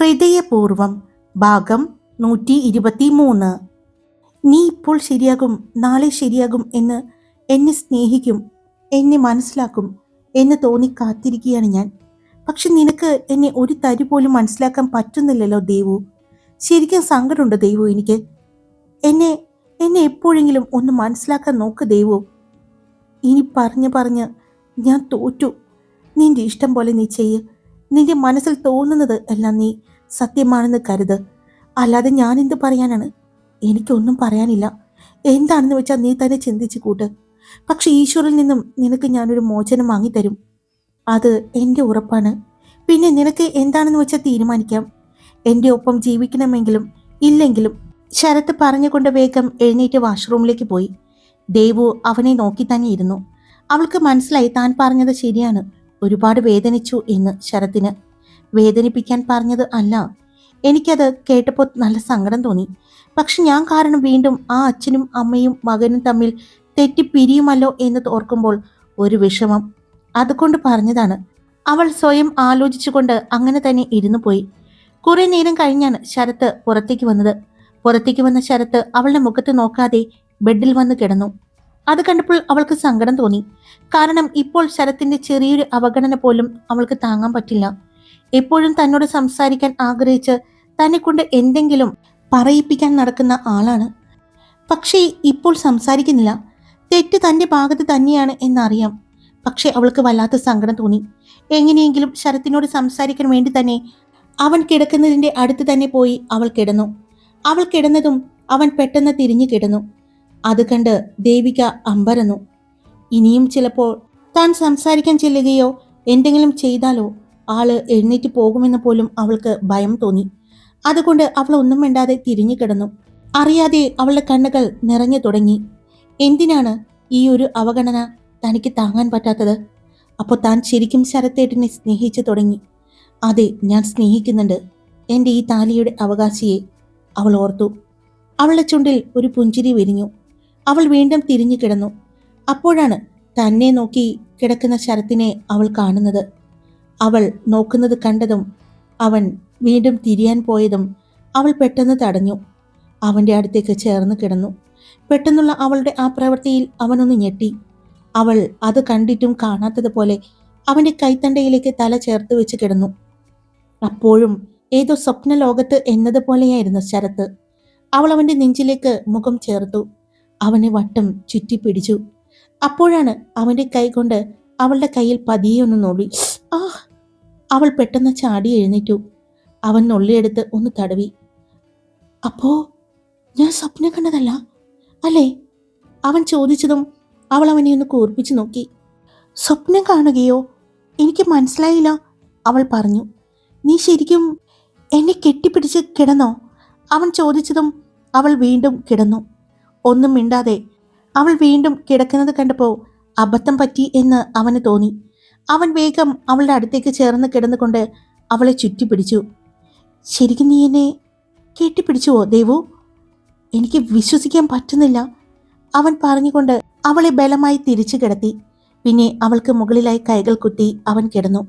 ഹൃദയപൂർവം ഭാഗം നൂറ്റി ഇരുപത്തി മൂന്ന് നീ ഇപ്പോൾ ശരിയാകും നാളെ ശരിയാകും എന്ന് എന്നെ സ്നേഹിക്കും എന്നെ മനസ്സിലാക്കും എന്ന് തോന്നി കാത്തിരിക്കുകയാണ് ഞാൻ. പക്ഷെ നിനക്ക് എന്നെ ഒരു തരി പോലും മനസ്സിലാക്കാൻ പറ്റുന്നില്ലല്ലോ ദേവു. ശരിക്കും സങ്കടമുണ്ട് ദേവു എനിക്ക്? എന്നെ എന്നെ എപ്പോഴെങ്കിലും ഒന്ന് മനസ്സിലാക്കാൻ നോക്ക് ദേവു. ഇനി പറഞ്ഞു പറഞ്ഞ് ഞാൻ തോറ്റു. നിന്റെ ഇഷ്ടം പോലെ നീ ചെയ്യ്. നിന്റെ മനസ്സിൽ തോന്നുന്നത് എല്ലാം നീ സത്യമാണെന്ന് കരുത്. അല്ലാതെ ഞാൻ എന്ത് പറയാനാണ്? എനിക്കൊന്നും പറയാനില്ല. എന്താണെന്ന് വെച്ചാൽ നീ തന്നെ ചിന്തിച്ചു കൂട്ട്. പക്ഷെ ഈശ്വരിൽ നിന്നും നിനക്ക് ഞാനൊരു മോചനം വാങ്ങിത്തരും. അത് എന്റെ ഉറപ്പാണ്. പിന്നെ നിനക്ക് എന്താണെന്ന് വെച്ചാൽ തീരുമാനിക്കാം. എന്റെ ഒപ്പം ജീവിക്കണമെങ്കിലും ഇല്ലെങ്കിലും ശരത്ത് പറഞ്ഞുകൊണ്ട് വേഗം എഴുന്നേറ്റ് വാഷ്റൂമിലേക്ക് പോയി. ദേവു അവനെ നോക്കി തന്നെ ഇരുന്നു. അവൾക്ക് മനസ്സിലായി താൻ പറഞ്ഞത് ശരിയാണ്. ഒരുപാട് വേദനിച്ചു എന്ന് ശരത്തിന് വേദനിപ്പിക്കാൻ പറഞ്ഞത് അല്ല. എനിക്കത് കേട്ടപ്പോൾ നല്ല സങ്കടം തോന്നി. പക്ഷെ ഞാൻ കാരണം വീണ്ടും ആ അച്ഛനും അമ്മയും മകനും തമ്മിൽ തെറ്റി പിരിയുമല്ലോ എന്ന് ഓർക്കുമ്പോൾ ഒരു വിഷമം അതുകൊണ്ട് പറഞ്ഞതാണ്. അവൾ സ്വയം ആലോചിച്ചുകൊണ്ട് അങ്ങനെ തന്നെ ഇരുന്നു പോയി. കുറെ നേരം കഴിഞ്ഞാണ് ശരത്ത് പുറത്തേക്ക് വന്നത്. പുറത്തേക്ക് വന്ന ശരത്ത് അവളുടെ മുഖത്ത് നോക്കാതെ ബെഡിൽ വന്ന് കിടന്നു. അത് കണ്ടപ്പോൾ അവൾക്ക് സങ്കടം തോന്നി. കാരണം ഇപ്പോൾ ശരത്തിന്റെ ചെറിയൊരു അവഗണന പോലും അവൾക്ക് താങ്ങാൻ പറ്റില്ല. എപ്പോഴും തന്നോട് സംസാരിക്കാൻ ആഗ്രഹിച്ച് തന്നെ കൊണ്ട് എന്തെങ്കിലും പറയിപ്പിക്കാൻ നടക്കുന്ന ആളാണ്. പക്ഷേ ഇപ്പോൾ സംസാരിക്കുന്നില്ല. തെറ്റ് തന്റെ ഭാഗത്ത് തന്നെയാണ് എന്നറിയാം. പക്ഷേ അവൾക്ക് വല്ലാത്ത സങ്കടം തോന്നി. എങ്ങനെയെങ്കിലും ശരത്തിനോട് സംസാരിക്കാൻ വേണ്ടി തന്നെ അവൻ കിടക്കുന്നതിന്റെ അടുത്ത് തന്നെ പോയി അവൾ കിടന്നു. അവൾ കിടന്നതും അവൻ പെട്ടെന്ന് തിരിഞ്ഞു കിടന്നു. അത് കണ്ട് ദേവിക അമ്പരന്നു. ഇനിയും ചിലപ്പോൾ താൻ സംസാരിക്കാൻ ചെല്ലുകയോ എന്തെങ്കിലും ചെയ്താലോ ആൾ എഴുന്നേറ്റ് പോകുമെന്ന് പോലും അവൾക്ക് ഭയം തോന്നി. അതുകൊണ്ട് അവൾ ഒന്നും മിണ്ടാതെ തിരിഞ്ഞു കിടന്നു. അറിയാതെ അവളുടെ കണ്ണുകൾ നിറഞ്ഞു തുടങ്ങി. എന്തിനാണ് ഈ ഒരു അവഗണന തനിക്ക് താങ്ങാൻ പറ്റാത്തത്? അപ്പോൾ താൻ ശരിക്കും ശരത്തേട്ടിനെ സ്നേഹിച്ചു തുടങ്ങി. അതെ ഞാൻ സ്നേഹിക്കുന്നുണ്ട്. എന്റെ ഈ താലിയുടെ അവകാശിയെ അവൾ ഓർത്തു. അവളുടെ ചുണ്ടിൽ ഒരു പുഞ്ചിരി വിരിഞ്ഞു. അവൾ വീണ്ടും തിരിഞ്ഞു കിടന്നു. അപ്പോഴാണ് തന്നെ നോക്കി കിടക്കുന്ന ശരത്തിനെ അവൾ കാണുന്നത്. അവൾ നോക്കുന്നത് കണ്ടതും അവൻ വീണ്ടും തിരിയാൻ പോയതും അവൾ പെട്ടെന്ന് തടഞ്ഞു. അവന്റെ അടുത്തേക്ക് ചേർന്ന് കിടന്നു. പെട്ടെന്നുള്ള അവളുടെ ആ പ്രവൃത്തിയിൽ അവനൊന്ന് ഞെട്ടി. അവൾ അത് കണ്ടിട്ടും കാണാത്തതുപോലെ അവന്റെ കൈത്തണ്ടയിലേക്ക് തല ചേർത്ത് വെച്ച് കിടന്നു. അപ്പോഴും ഏതോ സ്വപ്ന ലോകത്ത് എന്നതുപോലെയായിരുന്നു ശരത്ത്. അവൾ അവന്റെ നെഞ്ചിലേക്ക് മുഖം ചേർത്തു. അവനെ വട്ടം ചുറ്റിപ്പിടിച്ചു. അപ്പോഴാണ് അവന്റെ കൈ കൊണ്ട് അവളുടെ കയ്യിൽ പതിയെ ഒന്ന് നോടി ആ അവൾ പെട്ടെന്ന് ചാടി എഴുന്നേറ്റു. അവൻ നുള്ളിയെടുത്ത് ഒന്ന് തടവി. അപ്പോ ഞാൻ സ്വപ്നം കണ്ടതല്ല? അല്ലേ? അവൻ ചോദിച്ചതും അവൾ അവനെ ഒന്ന് കൂർപ്പിച്ചു നോക്കി. സ്വപ്നം കാണുകയോ? എനിക്ക് മനസ്സിലായില്ല അവൾ പറഞ്ഞു. നീ ശരിക്കും എന്നെ കെട്ടിപ്പിടിച്ച് കിടന്നോ? അവൻ ചോദിച്ചതും അവൾ വീണ്ടും കിടന്നു. ഒന്നും മിണ്ടാതെ അവൾ വീണ്ടും കിടക്കുന്നത് കണ്ടപ്പോൾ അബദ്ധം പറ്റി എന്ന് അവന് തോന്നി. അവൻ വേഗം അവളുടെ അടുത്തേക്ക് ചേർന്ന് കിടന്നുകൊണ്ട് അവളെ ചുറ്റി പിടിച്ചു ശരിക്കും നീ എന്നെ കെട്ടിപ്പിടിച്ചുവോ ദേവു? എനിക്ക് വിശ്വസിക്കാൻ പറ്റുന്നില്ല. അവൻ പറഞ്ഞുകൊണ്ട് അവളെ ബലമായി തിരിച്ചു കിടത്തി. പിന്നെ അവൾക്ക് മുകളിലായി കൈകൾ കുത്തി അവൻ കിടന്നു.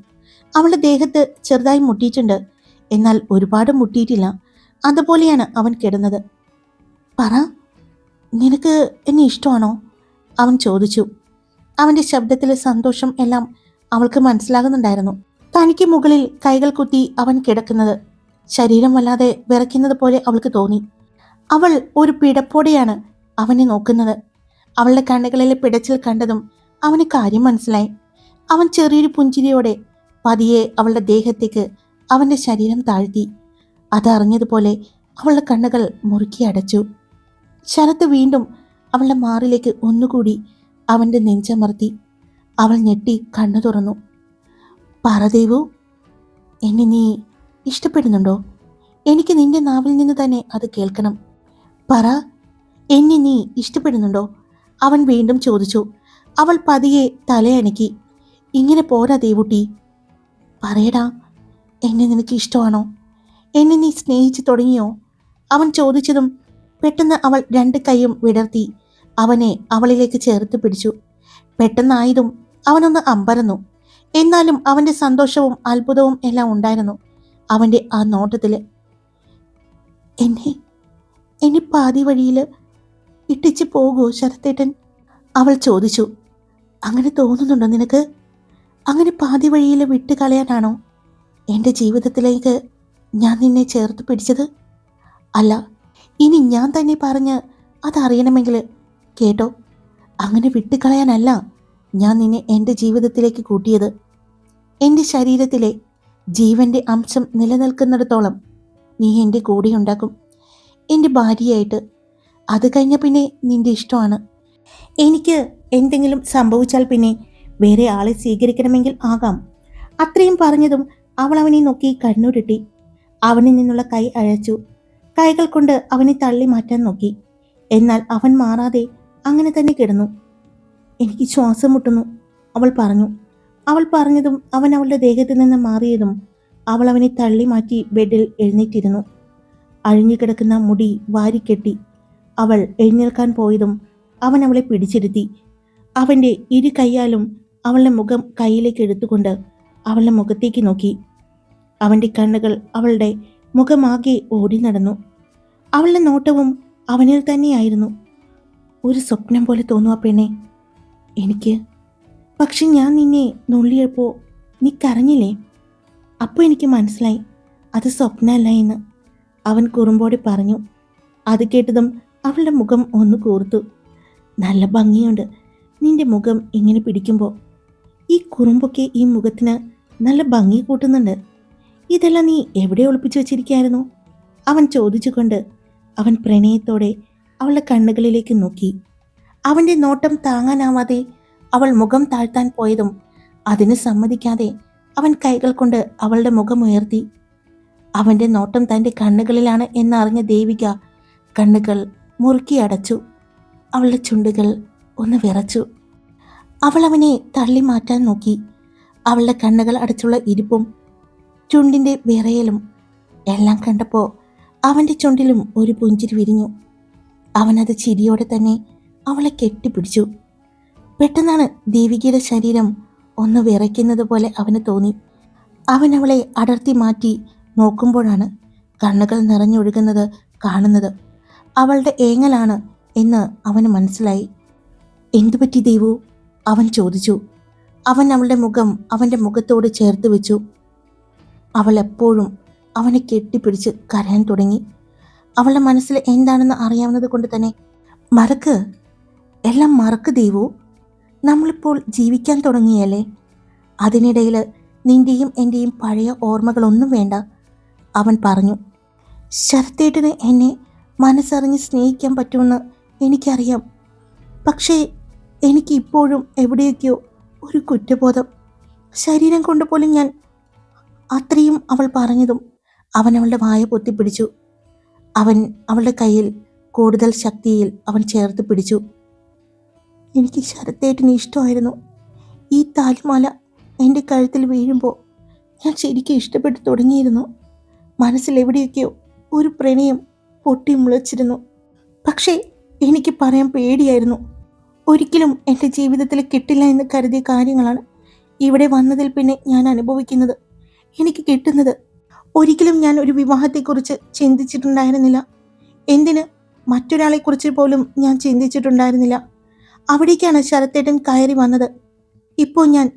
അവളുടെ ദേഹത്ത് ചെറുതായി മുട്ടിയിട്ടുണ്ട്. എന്നാൽ ഒരുപാട് മുട്ടിയിട്ടില്ല. അതുപോലെയാണ് അവൻ കിടന്നത്. പറ നിനക്ക് എന്നെ ഇഷ്ടമാണോ? അവൻ ചോദിച്ചു. അവന്റെ ശബ്ദത്തിലെ സന്തോഷം എല്ലാം അവൾക്ക് മനസ്സിലാകുന്നുണ്ടായിരുന്നു. തനിക്ക് മുകളിൽ കൈകൾ കുത്തി അവൻ കിടക്കുന്നത് ശരീരം വല്ലാതെ വിറയ്ക്കുന്നത് പോലെ അവൾക്ക് തോന്നി. അവൾ ഒരു പിടപ്പോടെയാണ് അവനെ നോക്കുന്നത്. അവളുടെ കണ്ണുകളിലെ പിടച്ചിൽ കണ്ടതും അവന് കാര്യം മനസ്സിലായി. അവൻ ചെറിയൊരു പുഞ്ചിരിയോടെ പതിയെ അവളുടെ ദേഹത്തേക്ക് അവന്റെ ശരീരം താഴ്ത്തി. അതറിഞ്ഞതുപോലെ അവളുടെ കണ്ണുകൾ മുറുക്കി അടച്ചു. ശരത്ത് വീണ്ടും അവളുടെ മാറിലേക്ക് ഒന്നുകൂടി അവന്റെ നെഞ്ചമർത്തി അവൾ ഞെട്ടി കണ്ണു തുറന്നു. പറദേവു എന്നെ നീ ഇഷ്ടപ്പെടുന്നുണ്ടോ? എനിക്ക് നിന്റെ നാവിൽ നിന്ന് തന്നെ അത് കേൾക്കണം. പറ എന്നെ നീ ഇഷ്ടപ്പെടുന്നുണ്ടോ? അവൻ വീണ്ടും ചോദിച്ചു. അവൾ പതിയെ തലയണക്കി ഇങ്ങനെ പോരാ ദേവുട്ടി. പറയടാ എന്നെ നിനക്ക് ഇഷ്ടമാണോ? എന്നെ നീ സ്നേഹിച്ചു തുടങ്ങിയോ? അവൻ ചോദിച്ചതും പെട്ടെന്ന് അവൾ രണ്ട് കൈയും വിടർത്തി. അവനെ അവളിലേക്ക് ചേർത്ത് പിടിച്ചു. പെട്ടെന്നായതും അവനൊന്ന് അമ്പരന്നു. എന്നാലും അവന്റെ സന്തോഷവും അത്ഭുതവും എല്ലാം ഉണ്ടായിരുന്നു അവന്റെ ആ നോട്ടത്തിൽ എന്നെ എന്നെ പാതി വഴിയിൽ ഇട്ടിച്ച് പോകുമോ ശരത്തേട്ടൻ അവൾ ചോദിച്ചു. അങ്ങനെ തോന്നുന്നുണ്ടോ നിനക്ക്? അങ്ങനെ പാതി വഴിയിൽ വിട്ട് കളയാനാണോ? എന്റെ ജീവിതത്തിലേക്ക് ഞാൻ നിന്നെ ചേർത്ത് പിടിച്ചത്? അല്ല ഇനി ഞാൻ തന്നെ പറഞ്ഞ് അതറിയണമെങ്കിൽ കേട്ടോ അങ്ങനെ വിട്ടുകളയാനല്ല ഞാൻ നിന്നെ എന്റെ ജീവിതത്തിലേക്ക് കൂട്ടിയത്. എന്റെ ശരീരത്തിലെ ജീവന്റെ അംശം നിലനിൽക്കുന്നിടത്തോളം നീ എന്റെ കൂടെ ഉണ്ടാക്കും. എന്റെ ഭാര്യയായിട്ട് അത് കഴിഞ്ഞ പിന്നെ നിന്റെ ഇഷ്ടമാണ്. എനിക്ക് എന്തെങ്കിലും സംഭവിച്ചാൽ പിന്നെ വേറെ ആളെ സ്വീകരിക്കണമെങ്കിൽ ആകാം. അത്രയും പറഞ്ഞതും അവൾ അവനെ നോക്കി കണ്ണുരുട്ടി. അവനിൽ നിന്നുള്ള കൈ അഴച്ചു. കൈകൾ കൊണ്ട് അവനെ തള്ളി മാറ്റാൻ നോക്കി. എന്നാൽ അവൻ മാറാതെ അങ്ങനെ തന്നെ കിടന്നു. എനിക്ക് ശ്വാസം മുട്ടുന്നു അവൾ പറഞ്ഞു. അവൾ പറഞ്ഞതും അവൻ അവളുടെ ദേഹത്ത് നിന്ന് മാറിയതും അവൾ അവനെ തള്ളി മാറ്റി ബെഡിൽ എഴുന്നേറ്റിരുന്നു. അഴിഞ്ഞുകിടക്കുന്ന മുടി വാരിക്കെട്ടി അവൾ എഴുന്നേൽക്കാൻ പോയതും അവൻ അവളെ പിടിച്ചിരുത്തി. അവന്റെ ഇരു കൈയാലും അവളുടെ മുഖം കയ്യിലേക്ക് എടുത്തുകൊണ്ട് അവളുടെ മുഖത്തേക്ക് നോക്കി. അവന്റെ കണ്ണുകൾ അവളുടെ മുഖമാകെ ഓടി നടന്നു. അവളുടെ നോട്ടവും അവനിൽ തന്നെയായിരുന്നു. ഒരു സ്വപ്നം പോലെ തോന്നുക പെണ്ണെ. എനിക്ക്. പക്ഷെ ഞാൻ നിന്നെ നുള്ളിയപ്പോൾ നീ കരഞ്ഞില്ലേ? അപ്പോൾ എനിക്ക് മനസ്സിലായി. അത് സ്വപ്നമല്ല എന്ന്. അവൻ കുറുമ്പോടെ പറഞ്ഞു. അത് കേട്ടതും അവളുടെ മുഖം ഒന്ന് കൂർത്തു. നല്ല ഭംഗിയുണ്ട്. നിന്റെ മുഖം ഇങ്ങനെ പിടിക്കുമ്പോൾ ഈ കുറുമ്പൊക്കെ ഈ മുഖത്തിന് നല്ല ഭംഗി കൂട്ടുന്നുണ്ട്. ഇതെല്ലാം നീ എവിടെ ഒളിപ്പിച്ചു വച്ചിരിക്കായിരുന്നു അവൻ ചോദിച്ചുകൊണ്ട് അവൻ പ്രണയത്തോടെ അവളുടെ കണ്ണുകളിലേക്ക് നോക്കി. അവന്റെ നോട്ടം താങ്ങാനാവാതെ അവൾ മുഖം താഴ്ത്താൻ പോയതും അതിന് സമ്മതിക്കാതെ അവൻ കൈകൾ കൊണ്ട് അവളുടെ മുഖം ഉയർത്തി. അവന്റെ നോട്ടം തന്റെ കണ്ണുകളിലാണ് എന്നറിഞ്ഞ ദേവിക കണ്ണുകൾ മുറുക്കി അടച്ചു. അവളുടെ ചുണ്ടുകൾ ഒന്ന് വിറച്ചു. അവൾ അവനെ തള്ളി മാറ്റാൻ നോക്കി. അവളുടെ കണ്ണുകൾ അടച്ചുള്ള ഇരിപ്പും ചുണ്ടിന്റെ വിറയലും എല്ലാം കണ്ടപ്പോൾ അവന്റെ ചുണ്ടിലും ഒരു പുഞ്ചിരി വിരിഞ്ഞു. അവനത് ചിരിയോടെ തന്നെ അവളെ കെട്ടിപ്പിടിച്ചു. പെട്ടെന്നാണ് ദേവികയുടെ ശരീരം ഒന്ന് വിറയ്ക്കുന്നത് പോലെ അവന് തോന്നി. അവൻ അവളെ അടർത്തി മാറ്റി നോക്കുമ്പോഴാണ് കണ്ണുകൾ നിറഞ്ഞൊഴുകുന്നത് കാണുന്നത്. അവളുടെ ഏങ്ങലാണ് എന്ന് അവന് മനസ്സിലായി. എന്തുപറ്റി ദേവു? അവൻ ചോദിച്ചു. അവൻ അവളുടെ മുഖം അവന്റെ മുഖത്തോട് ചേർത്ത് വെച്ചു. അവൾ എപ്പോഴും അവനെ കെട്ടിപ്പിടിച്ച് കരയാൻ തുടങ്ങി. അവളുടെ മനസ്സിൽ എന്താണെന്ന് അറിയാവുന്നത് കൊണ്ട് തന്നെ മറക്ക് എല്ലാം മറക്ക് ദൈവു? നമ്മളിപ്പോൾ ജീവിക്കാൻ തുടങ്ങിയല്ലേ? അതിനിടയിൽ നിന്റെയും എന്റെയും പഴയ ഓർമ്മകളൊന്നും വേണ്ട അവൻ പറഞ്ഞു. ശരത്തേട്ടന് എന്നെ മനസ്സറിഞ്ഞ് സ്നേഹിക്കാൻ പറ്റുമെന്ന് എനിക്കറിയാം. പക്ഷേ എനിക്ക് ഇപ്പോഴും എവിടെയൊക്കെയോ ഒരു കുറ്റബോധം. ശരീരം കൊണ്ട് പോലും ഞാൻ അത്രയും അവൾ പറഞ്ഞതും അവൻ അവളുടെ വായ പൊത്തിപ്പിടിച്ചു അവൻ അവളുടെ കയ്യിൽ കൂടുതൽ ശക്തിയിൽ അവൻ ചേർത്ത് പിടിച്ചു. എനിക്ക് ശരത്തേട്ടിന് ഇഷ്ടമായിരുന്നു. ഈ താലിമാല എന്റെ കഴുത്തിൽ വീഴുമ്പോൾ ഞാൻ ശരിക്കും ഇഷ്ടപ്പെട്ടു തുടങ്ങിയിരുന്നു. മനസ്സിൽ എവിടെയൊക്കെയോ ഒരു പ്രണയം പൊട്ടി മുളച്ചിരുന്നു. പക്ഷേ എനിക്ക് പറയാൻ പേടിയായിരുന്നു. ഒരിക്കലും എന്റെ ജീവിതത്തിൽ കിട്ടില്ല എന്ന് കരുതിയ കാര്യങ്ങളാണ് ഇവിടെ വന്നതിൽ പിന്നെ ഞാൻ അനുഭവിക്കുന്നത്. എനിക്ക് കിട്ടുന്നത്? ഒരിക്കലും ഞാൻ ഒരു വിവാഹത്തെക്കുറിച്ച് ചിന്തിച്ചിട്ടുണ്ടായിരുന്നില്ല. എന്തിന്? മറ്റൊരാളെക്കുറിച്ച് പോലും ഞാൻ ചിന്തിച്ചിട്ടുണ്ടായിരുന്നില്ല. അവിടേക്കാണ് ശരത്തേട്ടൻ കയറി വന്നത്. ഇപ്പോൾ ഞാൻ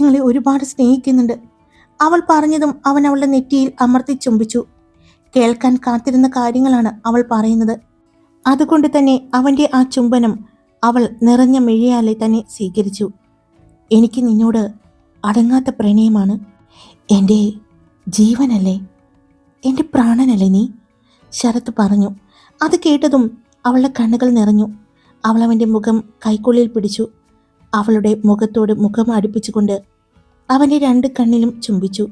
നിങ്ങളെ ഒരുപാട് സ്നേഹിക്കുന്നുണ്ട്. അവൾ പറഞ്ഞതും അവൻ അവളുടെ നെറ്റിയിൽ അമർത്തി ചുംബിച്ചു. കേൾക്കാൻ കാത്തിരുന്ന കാര്യങ്ങളാണ് അവൾ പറയുന്നത്. അതുകൊണ്ട് തന്നെ അവന്റെ ആ ചുംബനം അവൾ നിറഞ്ഞ മിഴിയാലെ തന്നെ സ്വീകരിച്ചു. എനിക്ക് നിന്നോട് അടങ്ങാത്ത പ്രണയമാണ്. എന്റെ ജീവനല്ലേ? എന്റെ പ്രാണനല്ലേ നീ? ശരത്ത് പറഞ്ഞു. അത് കേട്ടതും അവളുടെ കണ്ണുകൾ നിറഞ്ഞു. അവൾ അവന്റെ മുഖം കൈക്കുള്ളിൽ പിടിച്ചു. അവളുടെ മുഖത്തോട് മുഖം അടുപ്പിച്ചുകൊണ്ട് അവന്റെ രണ്ട് കണ്ണിലും ചുംബിച്ചു.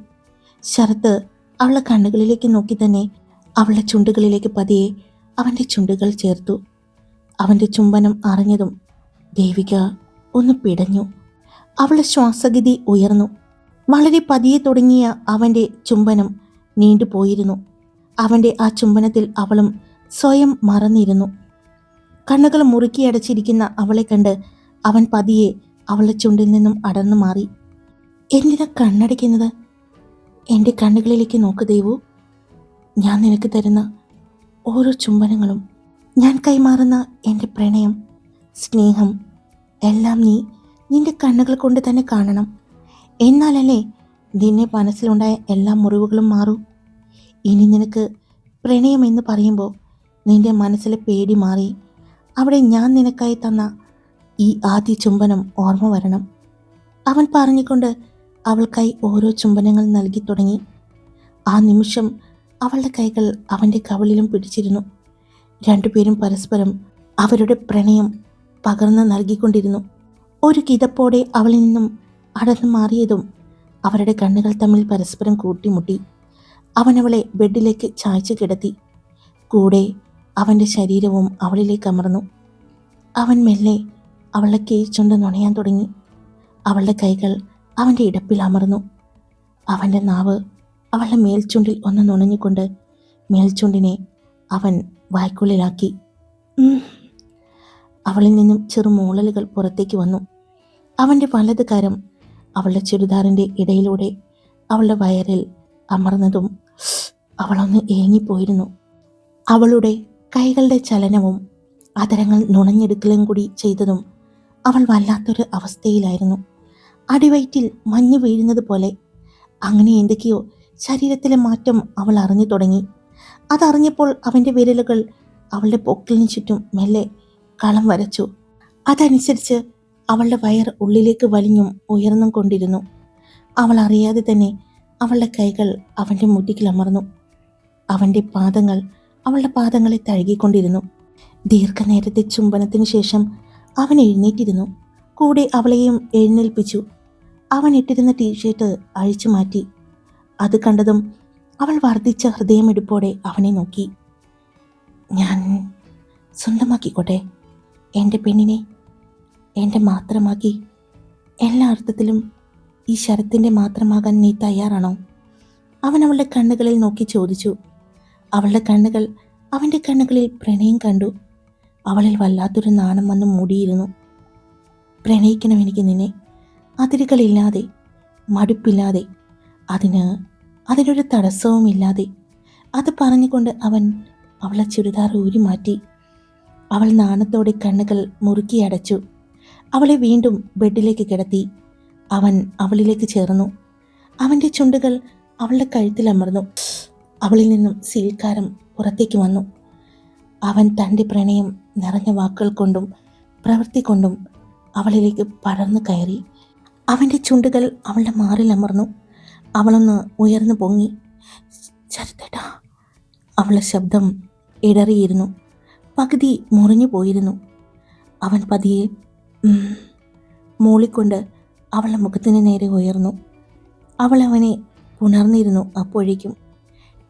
ശരത്ത് അവളുടെ കണ്ണുകളിലേക്ക് നോക്കി തന്നെ അവളുടെ ചുണ്ടുകളിലേക്ക് പതിയെ അവന്റെ ചുണ്ടുകൾ ചേർത്തു. അവന്റെ ചുംബനം അറിഞ്ഞതും ദേവിക ഒന്ന് പിടഞ്ഞു. അവളുടെ ശ്വാസഗതി ഉയർന്നു. വളരെ പതിയെ തുടങ്ങിയ അവന്റെ ചുംബനം നീണ്ടുപോയിരുന്നു അവന്റെ ആ ചുംബനത്തിൽ അവളും സ്വയം മറന്നിരുന്നു. കണ്ണുകൾ മുറുക്കിയടച്ചിരിക്കുന്ന അവളെ കണ്ട് അവൻ പതിയെ അവളുടെ ചുണ്ടിൽ നിന്നും അടർന്നു മാറി. എന്തിനാ കണ്ണടയ്ക്കുന്നത്? എന്റെ കണ്ണുകളിലേക്ക് നോക്ക് ദൈവു. ഞാൻ നിനക്ക് തരുന്ന ഓരോ ചുംബനങ്ങളും ഞാൻ കൈമാറുന്ന എന്റെ പ്രണയം സ്നേഹം എല്ലാം നീ നിന്റെ കണ്ണുകൾ കൊണ്ട് തന്നെ കാണണം. എന്നാലല്ലേ നിന്നെ മനസ്സിലുണ്ടായ എല്ലാ മുറിവുകളും മാറൂ? ഇനി നിനക്ക് പ്രണയമെന്ന് പറയുമ്പോൾ നിന്റെ മനസ്സിലെ പേടി മാറി. അവിടെ ഞാൻ നിനക്കായി തന്ന ഈ ആദ്യ ചുംബനം ഓർമ്മ വരണം. അവൻ പറഞ്ഞുകൊണ്ട് അവൾക്കായി ഓരോ ചുംബനങ്ങൾ നൽകി തുടങ്ങി. ആ നിമിഷം അവളുടെ കൈകൾ അവന്റെ കവളിലും പിടിച്ചിരുന്നു. രണ്ടുപേരും പരസ്പരം അവരുടെ പ്രണയം പകർന്നു നൽകിക്കൊണ്ടിരുന്നു. ഒരു കിതപ്പോടെ അവളിൽ നിന്നും അടർന്നു മാറിയതും അവരുടെ കണ്ണുകൾ തമ്മിൽ പരസ്പരം കൂട്ടിമുട്ടി. അവൻ അവളെ ബെഡിലേക്ക് ചായ്ച്ചു കിടത്തി. കൂടെ അവന്റെ ശരീരവും അവളിലേക്ക് അമർന്നു. അവൻ മെല്ലെ അവളെ കേച്ചുകൊണ്ട് നുണയാൻ തുടങ്ങി. അവളുടെ കൈകൾ അവന്റെ ഇടപ്പിൽ അമർന്നു. അവന്റെ നാവ് അവളുടെ മേൽച്ചുണ്ടിൽ ഒന്ന് നുണഞ്ഞുകൊണ്ട് മേൽച്ചുണ്ടിനെ അവൻ വായ്ക്കുള്ളിലാക്കി. അവളിൽ നിന്നും ചെറു മൂളലുകൾ പുറത്തേക്ക് വന്നു. അവന്റെ വലത് കരം അവളുടെ ചുരിദാറിന്റെ ഇടയിലൂടെ അവളുടെ വയറിൽ അമർന്നതും അവളൊന്ന് ഏങ്ങിപ്പോയിരുന്നു. അവളുടെ കൈകളുടെ ചലനവും അതരങ്ങൾ നുണഞ്ഞെടുക്കലും കൂടി ചെയ്തതും അവൾ വല്ലാത്തൊരു അവസ്ഥയിലായിരുന്നു. അടിവയറ്റിൽ മഞ്ഞ് വീഴുന്നത് പോലെ അങ്ങനെ എന്തൊക്കെയോ ശരീരത്തിലെ മാറ്റം അവൾ അറിഞ്ഞു തുടങ്ങി. അതറിഞ്ഞപ്പോൾ അവന്റെ വിരലുകൾ അവളുടെ പൊക്കിലിന് ചുറ്റും മെല്ലെ കളം വരച്ചു. അതനുസരിച്ച് അവളുടെ വയർ ഉള്ളിലേക്ക് വലിഞ്ഞും ഉയർന്നും കൊണ്ടിരുന്നു. അവൾ അറിയാതെ തന്നെ അവളുടെ കൈകൾ അവന്റെ മുട്ടിക്കിലമർന്നു അവന്റെ പാദങ്ങൾ അവളുടെ പാദങ്ങളെ തഴുകിക്കൊണ്ടിരുന്നു. ദീർഘനേരത്തെ ചുംബനത്തിന് ശേഷം അവൻ എഴുന്നേറ്റിരുന്നു. കൂടെ അവളെയും എഴുന്നേൽപ്പിച്ചു. അവൻ ഇട്ടിരുന്ന ടീഷർട്ട് അഴിച്ചു മാറ്റി. അത് കണ്ടതും അവൾ വർദ്ധിച്ച ഹൃദയമെടുപ്പോടെ അവനെ നോക്കി. ഞാൻ സ്വന്തമാക്കിക്കോട്ടെ എന്റെ പെണ്ണിനെ എന്റെ മാത്രമാക്കി. എല്ലാ അർത്ഥത്തിലും ഈ ശരത്തിന്റെ മാത്രമാകാൻ നീ തയ്യാറാണോ? അവൻ അവളുടെ കണ്ണുകളിൽ നോക്കി ചോദിച്ചു. അവളുടെ കണ്ണുകൾ അവന്റെ കണ്ണുകളിൽ പ്രണയം കണ്ടു. അവളിൽ വല്ലാത്തൊരു നാണം വന്ന് മൂടിയിരുന്നു. പ്രണയിക്കണം എനിക്ക് നിന്നെ. അതിരുകളില്ലാതെ മടുപ്പില്ലാതെ അതിന് അതിനൊരു തടസ്സവുമില്ലാതെ അത് പറഞ്ഞുകൊണ്ട് അവൻ അവളെ ചുരിദാർ ഊരി മാറ്റി അവൾ നാണത്തോടെ കണ്ണുകൾ മുറുക്കി അടച്ചു. അവളെ വീണ്ടും ബെഡിലേക്ക് കിടത്തി. അവൻ അവളിലേക്ക് ചേർന്നു. അവന്റെ ചുണ്ടുകൾ അവളുടെ കഴുത്തിൽ അമർന്നു. അവളിൽ നിന്നും സീൽക്കാരം പുറത്തേക്ക് വന്നു. അവൻ തന്റെ പ്രണയം നിറഞ്ഞ വാക്കുകൾ കൊണ്ടും പ്രവൃത്തി കൊണ്ടും അവളിലേക്ക് പടർന്നു കയറി. അവന്റെ ചുണ്ടുകൾ അവളുടെ മാറിൽ അമർന്നു. അവളൊന്ന് ഉയർന്നു പൊങ്ങി. ചരുത്തേട്ടാ അവളുടെ ശബ്ദം ഇടറിയിരുന്നു. പകുതി മുറിഞ്ഞു പോയിരുന്നു. അവൻ പതിയെ മൂളിക്കൊണ്ട് അവളെ മുഖത്തിന് നേരെ ഉയർന്നു. അവൾ അവനെ പുണർന്നിരുന്നു അപ്പോഴേക്കും.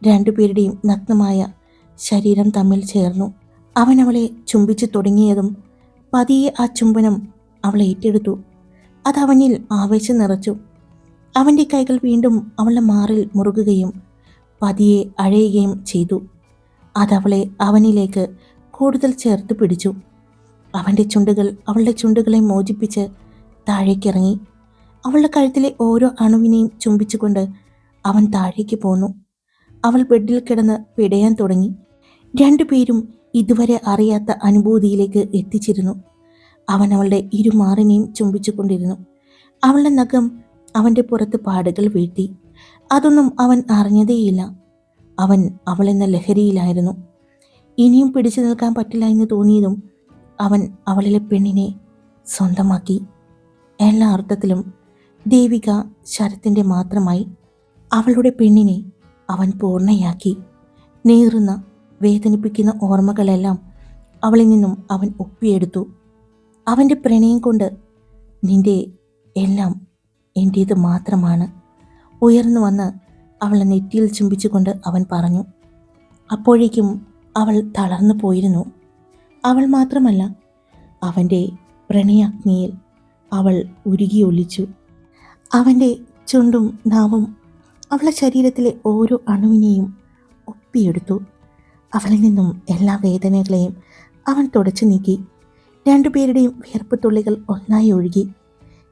രണ്ടുപേരുടെയും നഗ്നമായ ശരീരം തമ്മിൽ ചേർന്നു. അവൻ അവളെ ചുംബിച്ചു തുടങ്ങിയതും പതിയെ ആ ചുംബനം അവളെ ഏറ്റെടുത്തു. അതവനിൽ ആവേശം നിറച്ചു. അവന്റെ കൈകൾ വീണ്ടും അവളുടെ മാറിൽ മുറുകുകയും പതിയെ അഴയുകയും ചെയ്തു. അതവളെ അവനിലേക്ക് കൂടുതൽ ചേർത്ത് പിടിച്ചു. അവന്റെ ചുണ്ടുകൾ അവളുടെ ചുണ്ടുകളെ മോചിപ്പിച്ച് താഴേക്കിറങ്ങി. അവളുടെ കഴുത്തിലെ ഓരോ അണുവിനെയും ചുംബിച്ചുകൊണ്ട് അവൻ താഴേക്ക് പോന്നു. അവൾ ബെഡിൽ കിടന്ന് പിടയാൻ തുടങ്ങി. രണ്ടുപേരും ഇതുവരെ അറിയാത്ത അനുഭൂതിയിലേക്ക് എത്തിച്ചിരുന്നു. അവൻ അവളുടെ ഇരുമാറിനെയും ചുംബിച്ചുകൊണ്ടിരുന്നു. അവളുടെ നഖം അവന്റെ പുറത്ത് പാടുകൾ വീഴ്ത്തി. അതൊന്നും അവൻ അറിഞ്ഞതേയില്ല. അവൻ അവളെന്ന ലഹരിയിലായിരുന്നു. ഇനിയും പിടിച്ചു നിൽക്കാൻ പറ്റില്ല എന്ന് തോന്നിയതും അവൻ അവളിലെ പെണ്ണിനെ സ്വന്തമാക്കി. എല്ലാ അർത്ഥത്തിലും ദേവിക ശരത്തിന്റെ മാത്രമായി അവളുടെ പെണ്ണിനെ അവൻ പൂർണയാക്കി. നേറുന്ന വേദനിപ്പിക്കുന്ന ഓർമ്മകളെല്ലാം അവളിൽ നിന്നും അവൻ ഒപ്പിയെടുത്തു. അവന്റെ പ്രണയം കൊണ്ട് നിന്റെ എല്ലാം എന്റേത് മാത്രമാണ്. ഉയർന്നു വന്ന് അവളെ നെറ്റിയിൽ ചുംബിച്ചുകൊണ്ട് അവൻ പറഞ്ഞു. അപ്പോഴേക്കും അവൾ തളർന്നു പോയിരുന്നു. അവൾ മാത്രമല്ല അവന്റെ പ്രണയാഗ്നിയിൽ അവൾ ഉരുകി ഒലിച്ചു അവന്റെ ചുണ്ടും നാവും അവളെ ശരീരത്തിലെ ഓരോ അണുവിനെയും ഒപ്പിയെടുത്തു. അവളിൽ നിന്നും എല്ലാ വേദനകളെയും അവൻ തുടച്ചു നീക്കി. രണ്ടുപേരുടെയും വിയർപ്പ് തുള്ളികൾ ഒന്നായി ഒഴുകി.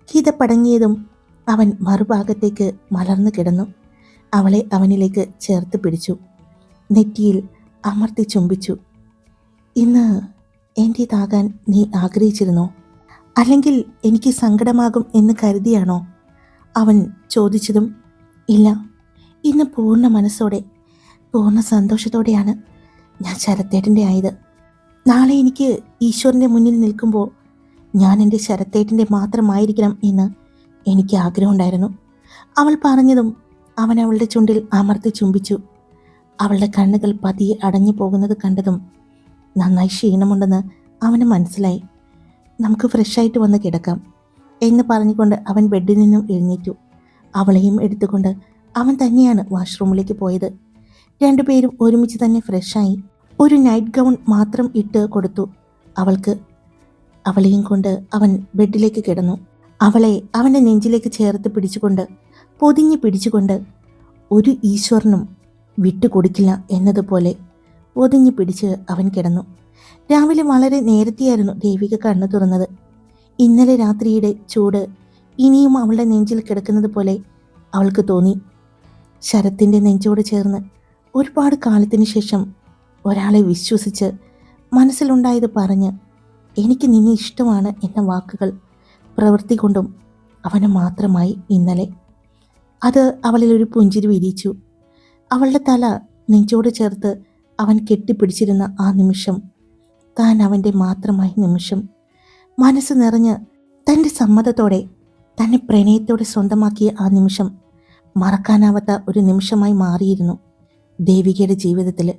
ഹിതപ്പടങ്ങിയതും അവൻ മറുഭാഗത്തേക്ക് മലർന്നു കിടന്നു. അവളെ അവനിലേക്ക് ചേർത്ത് പിടിച്ചു. നെറ്റിയിൽ അമർത്തി ചുംബിച്ചു. ഇന്ന് എന്റേതാകാൻ നീ ആഗ്രഹിച്ചിരുന്നോ? അല്ലെങ്കിൽ എനിക്ക് സങ്കടമാകും എന്ന് കരുതിയാണോ? അവൻ ചോദിച്ചതും ഇല്ല ഇന്ന് പൂർണ മനസ്സോടെ പൂർണ സന്തോഷത്തോടെയാണ് ഞാൻ ശരത്തേട്ടന്റെ ആയത്. നാളെ എനിക്ക് ഈശ്വരന്റെ മുന്നിൽ നിൽക്കുമ്പോൾ ഞാൻ എന്റെ ശരത്തേട്ടന്റെ മാത്രമായിരിക്കണം എന്ന് എനിക്ക് ആഗ്രഹമുണ്ടായിരുന്നു. അവൾ പറഞ്ഞതും അവൻ അവളുടെ ചുണ്ടിൽ അമർത്തി ചുംബിച്ചു. അവളുടെ കണ്ണുകൾ പതിയെ അടഞ്ഞു പോകുന്നത് കണ്ടതും നന്നായി ക്ഷീണമുണ്ടെന്ന് അവന് മനസ്സിലായി. നമുക്ക് ഫ്രഷായിട്ട് വന്ന് കിടക്കാം എന്ന് പറഞ്ഞുകൊണ്ട് അവൻ ബെഡിൽ നിന്നും എഴുന്നേറ്റു. അവളെയും എടുത്തുകൊണ്ട് അവൻ തന്നെയാണ് വാഷ്റൂമിലേക്ക് പോയത്. രണ്ടുപേരും ഒരുമിച്ച് തന്നെ ഫ്രഷായി ഒരു നൈറ്റ് ഗൗൺ മാത്രം ഇട്ട് കൊടുത്തു. അവൾക്ക് അവളെയും കൊണ്ട് അവൻ ബെഡിലേക്ക് കിടന്നു. അവളെ അവന്റെ നെഞ്ചിലേക്ക് ചേർത്ത് പിടിച്ചുകൊണ്ട് പൊതിഞ്ഞ് പിടിച്ചുകൊണ്ട് ഒരു ഈശ്വരനും വിട്ടുകൊടുക്കില്ല എന്നതുപോലെ പൊതിഞ്ഞ് പിടിച്ച് അവൻ കിടന്നു. രാവിലെ വളരെ നേരത്തെയായിരുന്നു ദേവിക കണ്ണു തുറന്നത്. ഇന്നലെ രാത്രിയുടെ ചൂട് ഇനിയും അവളുടെ നെഞ്ചിൽ കിടക്കുന്നത് പോലെ അവൾക്ക് തോന്നി. ശരത്തിന്റെ നെഞ്ചോട് ചേർന്ന് ഒരുപാട് കാലത്തിന് ശേഷം ഒരാളെ വിശ്വസിച്ച് മനസ്സിലുണ്ടായത് പറഞ്ഞ് എനിക്ക് നിന്നെ ഇഷ്ടമാണ് എന്ന വാക്കുകൾ പ്രവൃത്തി കൊണ്ടും അവന് മാത്രമായി ഇന്നലെ. അത് അവളിൽ ഒരു പുഞ്ചിരി വിരിച്ചു അവളുടെ തല നെഞ്ചോട് ചേർത്ത് അവൻ കെട്ടിപ്പിടിച്ചിരുന്ന ആ നിമിഷം താൻ അവന്റെ മാത്രമായി നിമിഷം. മനസ്സ് നിറഞ്ഞ് തന്റെ സമ്മതത്തോടെ തന്നെ പ്രണയത്തോടെ സ്വന്തമാക്കിയ ആ നിമിഷം മറക്കാനാവാത്ത ഒരു നിമിഷമായി മാറിയിരുന്നു. ദേവികയുടെ ജീവിതത്തിൽ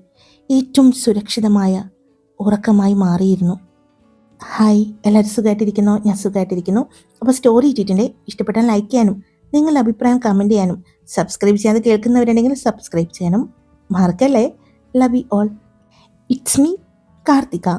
ഏറ്റവും സുരക്ഷിതമായ ഉറക്കമായി മാറിയിരുന്നു. ഹായ് എല്ലാവരും സുഖമായിട്ടിരിക്കുന്നു? ഞാൻ സുഖമായിട്ടിരിക്കുന്നു. അപ്പോൾ സ്റ്റോറി ഇട്ടിട്ടുണ്ട്. ഇഷ്ടപ്പെട്ടാൽ ലൈക്ക് ചെയ്യാനും നിങ്ങളുടെ അഭിപ്രായം കമന്റ് ചെയ്യാനും സബ്സ്ക്രൈബ് ചെയ്യാതെ കേൾക്കുന്നവരുണ്ടെങ്കിൽ സബ്സ്ക്രൈബ് ചെയ്യാനും മറക്കല്ലേ? Love you all it's me Karthika